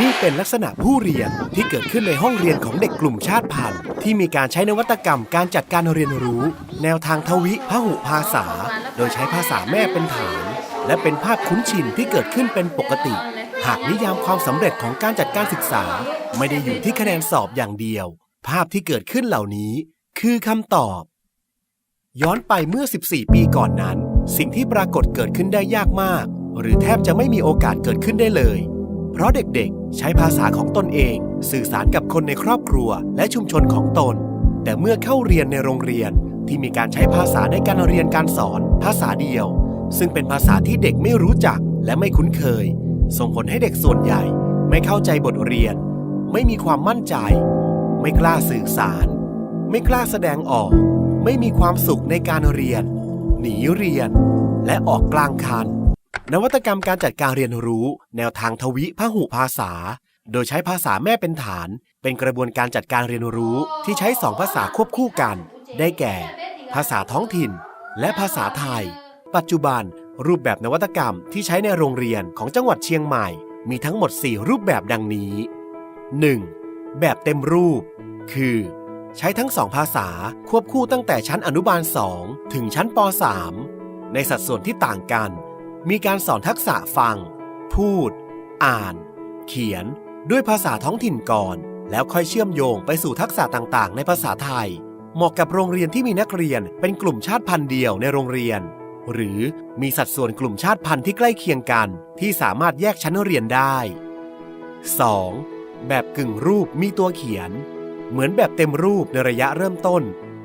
นี่เป็นลักษณะผู้เรียนที่เกิดขึ้นในห้องเรียนของเด็กกลุ่มชาติพันธุ์ ที่มีการใช้นวัตกรรมการจัดการเรียนรู้ แนวทางทวิพหุภาษา โดยใช้ภาษาแม่เป็นฐาน และเป็นภาพคุ้นชินที่เกิดขึ้นเป็นปกติ หากนิยามความสำเร็จของการจัดการศึกษา ไม่ได้อยู่ที่คะแนนสอบอย่างเดียว ภาพที่เกิดขึ้นเหล่านี้ คือคำตอบ ย้อนไปเมื่อ 14 ปีก่อนนั้น สิ่งที่ปรากฏเกิดขึ้นได้ยากมาก หรือแทบจะไม่มีโอกาสเกิดขึ้นได้เลย เพราะเด็กๆ ใช้ภาษาของตนเอง สื่อสารกับคนในครอบครัวและชุมชนของตน แต่เมื่อเข้าเรียนในโรงเรียนที่มีการใช้ภาษาในการเรียนการสอน ภาษาเดียว ซึ่งเป็นภาษาที่เด็กไม่รู้จักและไม่คุ้นเคย ส่งผลให้เด็กส่วนใหญ่ ไม่เข้าใจบทเรียน ไม่มีความมั่นใจ ไม่กล้าสื่อสาร ไม่กล้าแสดงออก ไม่มีความสุขในการเรียน หนีเรียน และออกกลางคัน นวัตกรรมการจัดการเรียนรู้ แนวทางทวิพหุภาษา โดยใช้ภาษาแม่เป็นฐาน เป็นกระบวนการจัดการเรียนรู้ที่ใช้สองภาษาควบคู่กัน ได้แก่ ภาษาท้องถิ่น และภาษาไทย ปัจจุบันรูปแบบนวัตกรรมที่ใช้ในโรงเรียนของจังหวัดเชียงใหม่ มีทั้งหมด 4 รูปแบบดังนี้ 1. แบบเต็มรูป คือ ใช้ทั้งสองภาษาควบคู่ตั้งแต่ชั้นอนุบาล 2 ถึงชั้นป .3 ในสัดส่วนที่ต่างกัน มีการสอนทักษะฟัง พูด อ่าน เขียน ด้วยภาษาท้องถิ่นก่อน แล้วค่อยเชื่อมโยงไปสู่ทักษะต่างๆ ในภาษาไทย เหมาะกับโรงเรียนที่มีนักเรียนเป็นกลุ่มชาติพันธุ์เดียวในโรงเรียน หรือมีสัดส่วนกลุ่มชาติพันธุ์ที่ใกล้เคียงกัน ที่สามารถแยกชั้นเรียนได้ 2. แบบกึ่งรูปมีตัวเขียน เหมือนแบบเต็มรูปในระยะเริ่มต้น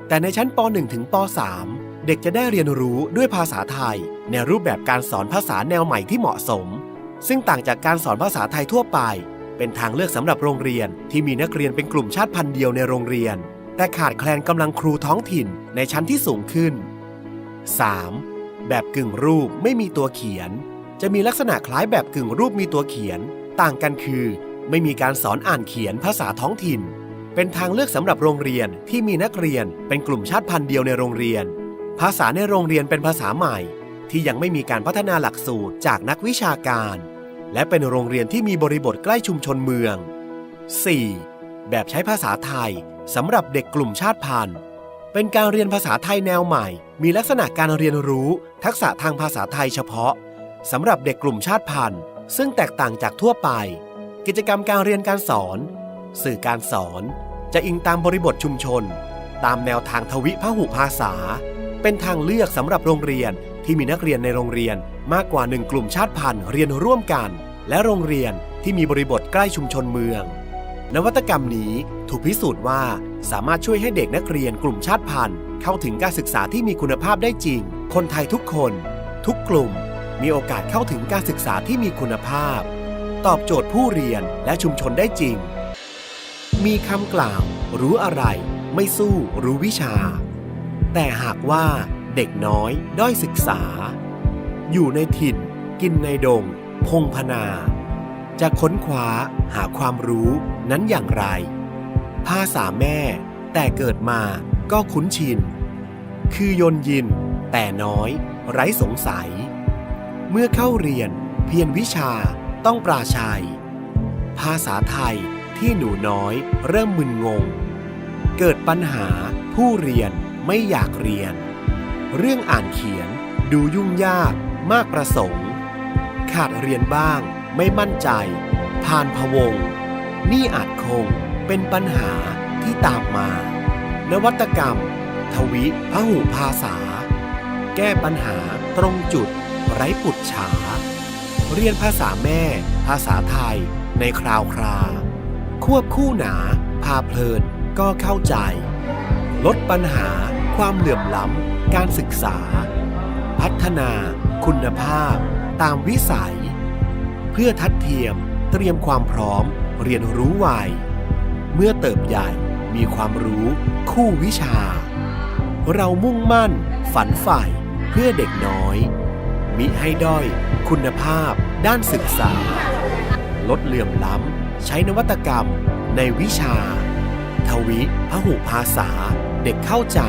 แต่ในชั้นป .1 ถึงป .3 เด็กจะได้เรียนรู้ด้วยภาษาไทย ในรูปแบบการสอนภาษาแนวใหม่ที่เหมาะสม ซึ่งต่างจากการสอนภาษาไทยทั่วไป เป็นทางเลือกสำหรับโรงเรียนที่มีนักเรียนเป็นกลุ่มชาติพันธุ์เดียวในโรงเรียน แต่ขาดแคลนกำลังครูท้องถิ่นในชั้นที่สูงขึ้น 3. แบบกึ่งรูปไม่มีตัวเขียน จะมีลักษณะคล้ายแบบกึ่งรูปมีตัวเขียน ต่างกันคือ ไม่มีการสอนอ่านเขียนภาษาท้องถิ่น เป็นทางเลือกสำหรับโรงเรียนที่มีนักเรียนเป็นกลุ่มชาติพันธุ์เดียวในโรงเรียน ภาษาในโรงเรียนเป็นภาษาใหม่ ที่ยังไม่มีการพัฒนาหลักสูตรจากนักวิชาการ และเป็นโรงเรียนที่มีบริบทใกล้ชุมชนเมือง 4. แบบใช้ภาษาไทยสำหรับเด็กกลุ่มชาติพันธุ์ เป็นการเรียนภาษาไทยแนวใหม่ มีลักษณะการเรียนรู้ ทักษะทางภาษาไทยเฉพาะสำหรับเด็กกลุ่มชาติพันธุ์ ซึ่งแตกต่างจากทั่วไป กิจกรรมการเรียนการสอน สื่อการสอน จะอิงตามบริบทชุมชน ตามแนวทางทวิพหุภาษา เป็นทางเลือกสำหรับโรงเรียนที่มีนักเรียนในโรงเรียนมากกว่าหนึ่งกลุ่มชาติพันธุ์เรียนร่วมกัน และโรงเรียนที่มีบริบทใกล้ชุมชนเมือง นวัตกรรมนี้ถูกพิสูจน์ว่าสามารถช่วยให้เด็กนักเรียนกลุ่มชาติพันธุ์ เข้าถึงการศึกษาที่มีคุณภาพได้จริง คนไทยทุกคน ทุกกลุ่ม มีโอกาสเข้าถึงการศึกษาที่มีคุณภาพ ตอบโจทย์ผู้เรียนและชุมชนได้จริง มีคำกล่าว รู้อะไร ไม่สู้ รู้วิชา แต่หากว่าเด็กน้อยด้อยศึกษา อยู่ในถิ่น กินในดง พงพนา จะค้นคว้าหาความรู้นั้นอย่างไร ภาษาแม่ แต่เกิดมาก็คุ้นชิน คือยนยิน แต่น้อย ไร้สงสัย เมื่อเข้าเรียนเพียรวิชาต้องปราชัย ภาษาไทยที่หนูน้อยเริ่มมึนงง เกิดปัญหาผู้เรียน ไม่อยากเรียน เรื่องอ่านเขียนดูยุ่งยากมากประสงค์ ขาดเรียนบ้าง ไม่มั่นใจ ผ่านพวง นี่อาจคงเป็นปัญหาที่ตามมา นวัตกรรม ทวิพหุภาษา แก้ปัญหาตรงจุด ไร้ปุดฉา เรียนภาษาแม่ ภาษาไทย ในคราวครา ควบคู่หนา พาเพลินก็เข้าใจ ลดปัญหา ความเหลื่อมล้ำ การศึกษา พัฒนา คุณภาพ ตามวิสัย เพื่อทัดเทียม เตรียมความพร้อม เรียนรู้ไวเมื่อเติบใหญ่มีความรู้ คู่วิชา เรามุ่งมั่น ฝันใฝ่เพื่อเด็กน้อย มิให้ด้อยคุณภาพ ด้านศึกษา ลดเหลื่อมล้ำ ใช้นวัตกรรมในวิชา ทวิพหุภาษาเด็กเข้าใจ